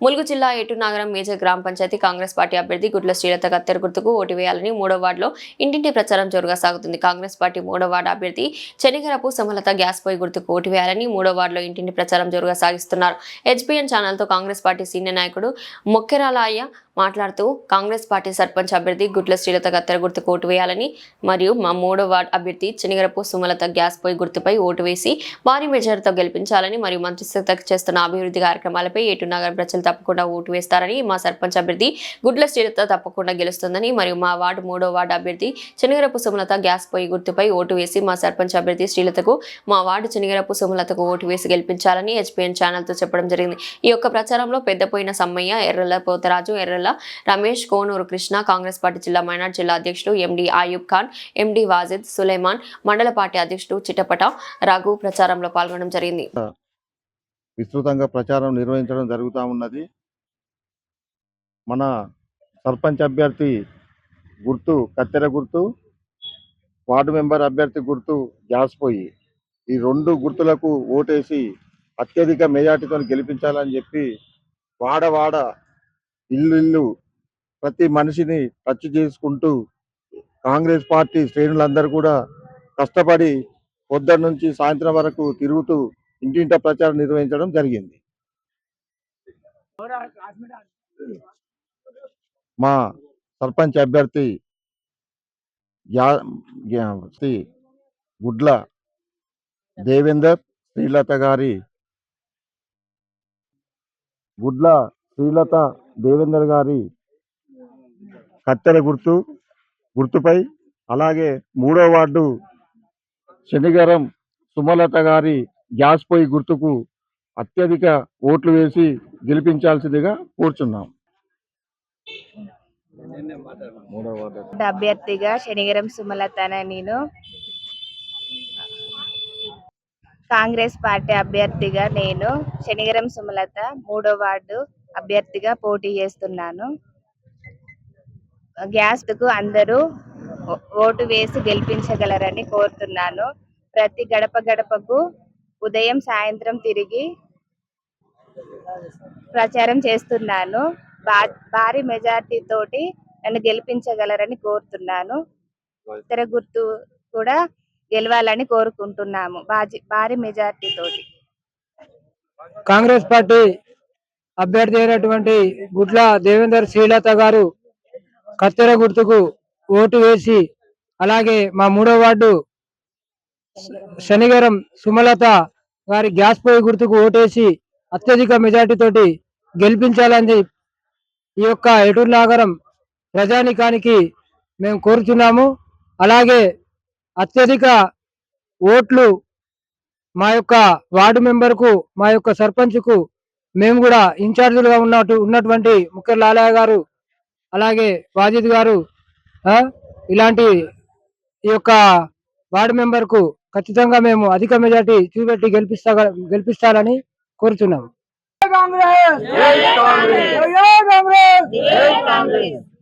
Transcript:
ములుగు జిల్లా ఏటునాగరం మేజర్ గ్రామ పంచాయతీ కాంగ్రెస్ పార్టీ అభ్యర్థి గుడ్ల శ్రీలత కత్తెర గుర్తుకు ఓటు వేయాలని మూడో వార్డులో ఇంటింటి ప్రచారం జోరుగా సాగుతుంది. కాంగ్రెస్ పార్టీ మూడో వార్డు అభ్యర్థి చెనిగరపు సమలత గ్యాస్ పొయ్యి గుర్తుకు ఓటు వేయాలని మూడో వార్డులో ఇంటింటి ప్రచారం జోరుగా సాగిస్తున్నారు. హెచ్పిఎన్ ఛానల్తో కాంగ్రెస్ పార్టీ సీనియర్ నాయకుడు మొక్కెరాలయ్య మాట్లాడుతూ కాంగ్రెస్ పార్టీ సర్పంచ్ అభ్యర్థి గుడ్ల శ్రీలత కత్తెర గుర్తుకు ఓటు వేయాలని మరియు మా మూడో వార్డు అభ్యర్థి చెనిగరపు సుమలత గ్యాస్ పొయ్యి గుర్తుపై ఓటు వేసి భారీ మెజార్టీతో గెలిపించాలని మరియు మంత్రి చేస్తున్న అభివృద్ధి కార్యక్రమాలపై ఏటునగరం ప్రజలు తప్పకుండా ఓటు వేస్తారని మా సర్పంచ్ అభ్యర్థి గుడ్ల శ్రీలత తప్పకుండా గెలుస్తుందని మరియు మా వార్డు మూడో వార్డు అభ్యర్థి చెనిగరపు సుమలత గ్యాస్ పొయ్యి గుర్తుపై ఓటు వేసి మా సర్పంచ్ అభ్యర్థి శ్రీలతకు మా వార్డు చెనిగరపు సుమలతకు ఓటు వేసి గెలిపించాలని హెచ్పిఎన్ ఛానల్తో చెప్పడం జరిగింది. ఈ యొక్క ప్రచారంలో పెద్దపోయిన సమ్మయ్య ఎర్రల పోతరాజు ఎర్రల రమేష్ కోనూరు కృష్ణ కాంగ్రెస్ పార్టీ జిల్లా మైనార్టీ జిల్లా అధ్యక్షుడు ఎండి ఆయూబ్ ఖాన్ ఎండి వాజిద్ సులేమాన్ మండల పార్టీ అధ్యక్షుడు చిట్టపట రఘు ప్రచారంలో పాల్గొనడం జరిగింది. విస్తృతంగా ప్రచారం నిర్వహించడం జరుగుతూ ఉన్నది. మన సర్పంచ్ అభ్యర్థి గుర్తు కత్తెర గుర్తు వార్డు మెంబర్ అభ్యర్థి గుర్తు గ్యాస్ పోయి ఈ రెండు గుర్తులకు ఓటేసి అత్యధిక మెజార్టీతో గెలిపించాలని చెప్పి వాడవాడ ఇల్లు ఇల్లు ప్రతి మనిషిని టచ్ చేసుకుంటూ కాంగ్రెస్ పార్టీ శ్రేణులందరూ కూడా కష్టపడి పొద్దున్న నుంచి సాయంత్రం వరకు తిరుగుతూ ఇంటింటా ప్రచారం నిర్వహించడం జరిగింది. మా సర్పంచ్ అభ్యర్థి శ్రీ గుడ్ల దేవేందర్ శ్రీలత గారి గుడ్ల శ్రీలత దేవేందర్ గారి కత్తెర గుర్తు గుర్తుపై అలాగే మూడో వార్డు శనిగరం సుమలత గారి గ్యాస్ పొయ్యి గుర్తుకు అత్యధిక ఓట్లు వేసి గెలిపించాల్సిందిగా కోరుచున్నాం. అభ్యర్థిగా శనిగరం సుమలత నేను. కాంగ్రెస్ పార్టీ అభ్యర్థిగా నేను. శనిగరం సుమలత మూడో వార్డు అభ్యర్థిగా పోటీ చేస్తున్నాను. గ్యాస్కు అందరూ ఓటు వేసి గెలిపించగలరని కోరుతున్నాను. ప్రతి గడప గడపకు ఉదయం సాయంత్రం తిరిగి ప్రచారం చేస్తున్నాను. భారీ మెజార్టీ తోటి నన్ను గెలిపించగలరని కోరుతున్నాను. ఇతర గుర్తు కూడా గెలవాలని కోరుకుంటున్నాము. భారీ మెజార్టీ తోటి. కాంగ్రెస్ పార్టీ అభ్యర్థి అయినటువంటి గుడ్ల దేవేందర్ శ్రీలత గారు కత్తెర గుర్తుకు ఓటు వేసి అలాగే మా మూడో వార్డు శనిగరం సుమలత గారి గ్యాస్ పొయ్యి గుర్తుకు ఓటేసి అత్యధిక మెజార్టీ తోటి గెలిపించాలని ఈ యొక్క ఎటూరు నాగరం ప్రజానికానికి మేము కోరుతున్నాము. అలాగే అత్యధిక ఓట్లు మా యొక్క వార్డు మెంబర్కు మా యొక్క సర్పంచ్కు మేము కూడా ఇన్ఛార్జీలుగా ఉన్నట్టు ఉన్నటువంటి ముఖ్య లాలయ్య గారు అలాగే వాజిద్ గారు ఇలాంటి ఈ యొక్క వార్డు మెంబర్కు ఖచ్చితంగా మేము అధిక మెజార్టీ చూపెట్టి గెలిపిస్తా గెలిపిస్తారని కోరుతున్నాము. జై కాంగ్రెస్!